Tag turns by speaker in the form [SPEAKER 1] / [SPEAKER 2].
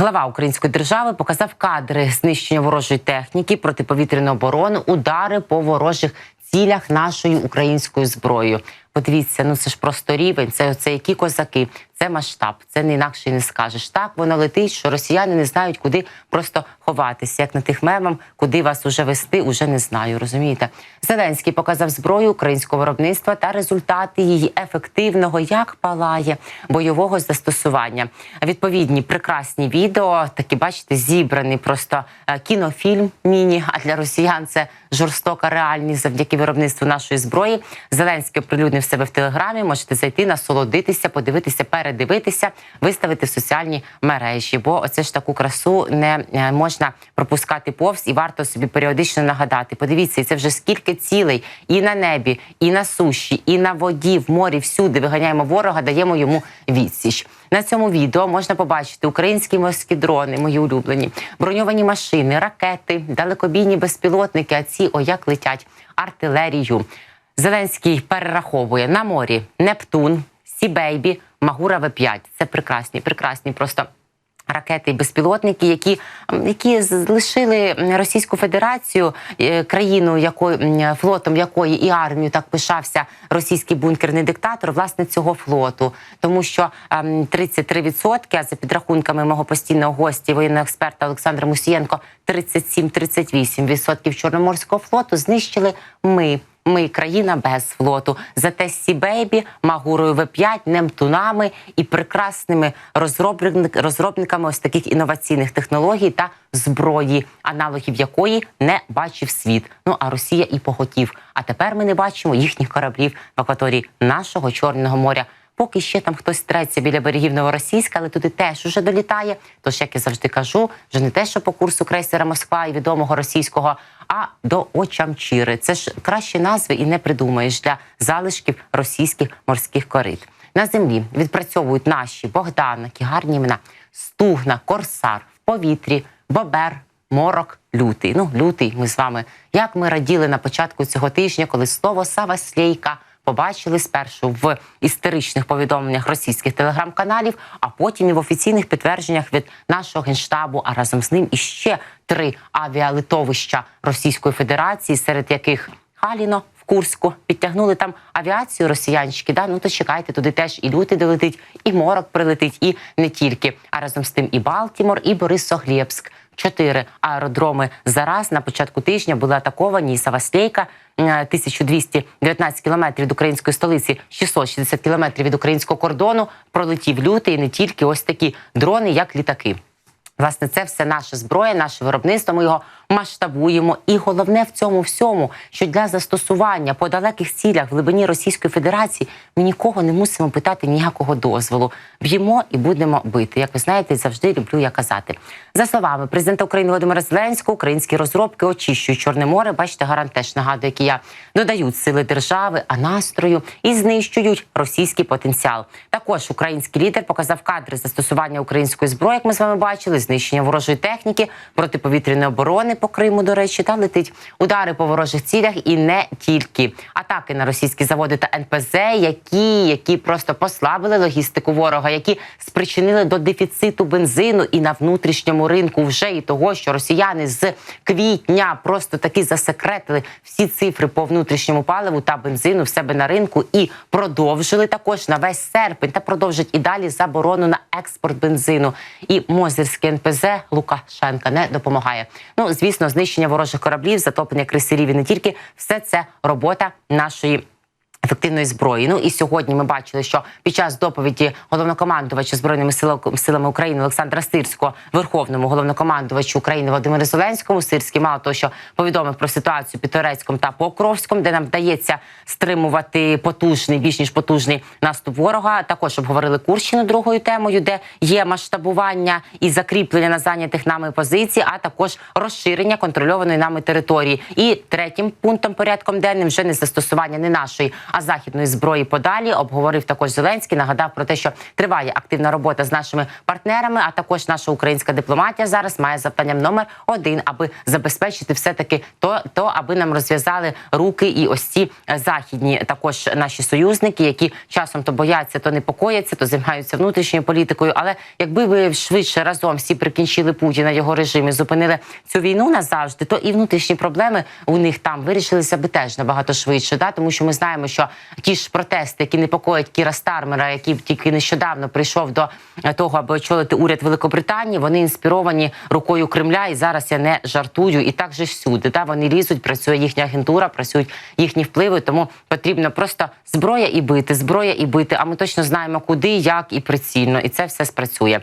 [SPEAKER 1] Глава української держави показав кадри знищення ворожої техніки, протиповітряної оборони, удари по ворожих цілях нашою українською зброєю. Подивіться, ну це ж просто рівень. Це, це які козаки, це масштаб, це не інакше не скажеш. Так воно летить, що росіяни не знають, куди просто ховатися. Як на тих мемам, куди вас уже вести, уже не знаю. Розумієте? Зеленський показав зброю українського виробництва та результати її ефективного, як палає бойового застосування. Відповідні прекрасні відео, такі бачите, зібраний просто е, кінофільм міні. А для росіян це жорстока реальність завдяки виробництву нашої зброї. Зеленський оприлюднив себе в телеграмі. Можете зайти, насолодитися, подивитися, передивитися, виставити в соціальні мережі. Бо оце ж таку красу не е, можна пропускати повз, і варто собі періодично нагадати. Подивіться, це вже скільки цілей і на небі, і на суші, і на воді, в морі, всюди виганяємо ворога, даємо йому відсіч. На цьому відео можна побачити українські морські дрони, мої улюблені, броньовані машини, ракети, далекобійні безпілотники. А ці о як летять артилерію. Зеленський перераховує на морі Нептун, Сібейбі, Магура В5. Це прекрасні, прекрасні просто. Ракети і безпілотники, які, які залишили Російську Федерацію, е, країну, якою флотом якої і армію так пишався російський бункерний диктатор, власне, цього флоту, тому що ем, 33%, а за підрахунками мого постійного гостя, воєнного експерта Олександра Мусієнко, 37-38% Чорноморського флоту знищили ми. Ми країна без флоту. Зате Сібейбі, Магурою В5, Немтунами і прекрасними розробник- розробниками ось таких інноваційних технологій та зброї, аналогів якої не бачив світ. Ну а Росія і поготів. А тепер ми не бачимо їхніх кораблів в акваторії нашого Чорного моря. Поки ще там хтось треться біля берегів Новоросійська, але туди теж уже долітає. Тож, як я завжди кажу, вже не те, що по курсу крейсера Москва і відомого російського, а до Очамчіри. Це ж кращі назви і не придумаєш для залишків російських морських корит. На землі відпрацьовують наші Богдан, які гарні імена, Стугна, Корсар, в повітрі, Бобер, Морок, лютий. Ну, лютий, ми з вами. Як ми раділи на початку цього тижня, коли слово Саваслейка побачили спершу в істеричних повідомленнях російських телеграм-каналів, а потім і в офіційних підтвердженнях від нашого генштабу. А разом з ним іще три авіалитовища Російської Федерації, серед яких Халіно в Курську підтягнули там авіацію росіянчики. Да? Ну то чекайте, туди теж і лютий долетить, і морок прилетить, і не тільки. А разом з тим і Балтімор, і Борисоглєбськ. Чотири аеродроми зараз на початку тижня були атаковані. І Саваслейка е, 1219 кілометрів від української столиці, 660 кілометрів від українського кордону. Пролетів лютий і не тільки ось такі дрони, як літаки. Власне, це все наша зброя, наше виробництво. Ми його масштабуємо. І головне в цьому всьому, що для застосування по далеких цілях в глибині Російської Федерації ми нікого не мусимо питати ніякого дозволу. Б'ємо і будемо бити. Як ви знаєте, завжди люблю я казати. За словами президента України Володимира Зеленського, українські розробки очищують Чорне море. Бачите, гарант теж нагадує, які я додають сили держави, а настрою і знищують російський потенціал. Також український лідер показав кадри застосування української зброї, як ми з вами бачили, знищення ворожої техніки, протиповітряної оборони по Криму, до речі, та летить удари по ворожих цілях і не тільки атаки на російські заводи та НПЗ, які, які просто послабили логістику ворога, які спричинили до дефіциту бензину і на внутрішньому ринку вже і того, що росіяни з квітня просто таки засекретили всі цифри по внутрішньому паливу та бензину в себе на ринку і продовжили також на весь серпень та продовжать і далі заборону на експорт бензину. І Мозерське НПЗ Лукашенка не допомагає. Ну звісно, знищення ворожих кораблів, затоплення крейсерів і не тільки все це робота нашої. Ефективної зброї. Ну і сьогодні ми бачили, що під час доповіді головнокомандувача збройними силами, України Олександра Сирського, верховному головнокомандувачу України Володимиру Зеленському, Сирський мало того, що повідомив про ситуацію під Торецьком та Покровськом, де нам вдається стримувати потужний, більш ніж потужний наступ ворога. Також обговорили Курщину другою темою, де є масштабування і закріплення на зайнятих нами позицій, а також розширення контрольованої нами території. І третім пунктом порядком денним вже не застосування не нашої, а західної зброї подалі. Обговорив також Зеленський. Нагадав про те, що триває активна робота з нашими партнерами. А також наша українська дипломатія зараз має завданням номер один, аби забезпечити все таки то, то аби нам розв'язали руки і ось ці е, західні також наші союзники, які часом то бояться, то непокояться, то займаються внутрішньою політикою. Але якби ви швидше разом всі прикінчили Путіна, його режим і зупинили цю війну назавжди, то і внутрішні проблеми у них там вирішилися би теж набагато швидше. Да? Тому що ми знаємо, що ті ж протести, які непокоять Кіра Стармера, який тільки нещодавно прийшов до е, того, аби очолити уряд Великобританії, вони інспіровані рукою Кремля. І зараз я не жартую. І так же всюди. Да? Вони лізуть, працює їхня агентура, працюють їхні впливи. Тому потрібно просто зброя і бити, зброя і бити. А ми точно знаємо, куди, як і прицільно, і це все спрацює.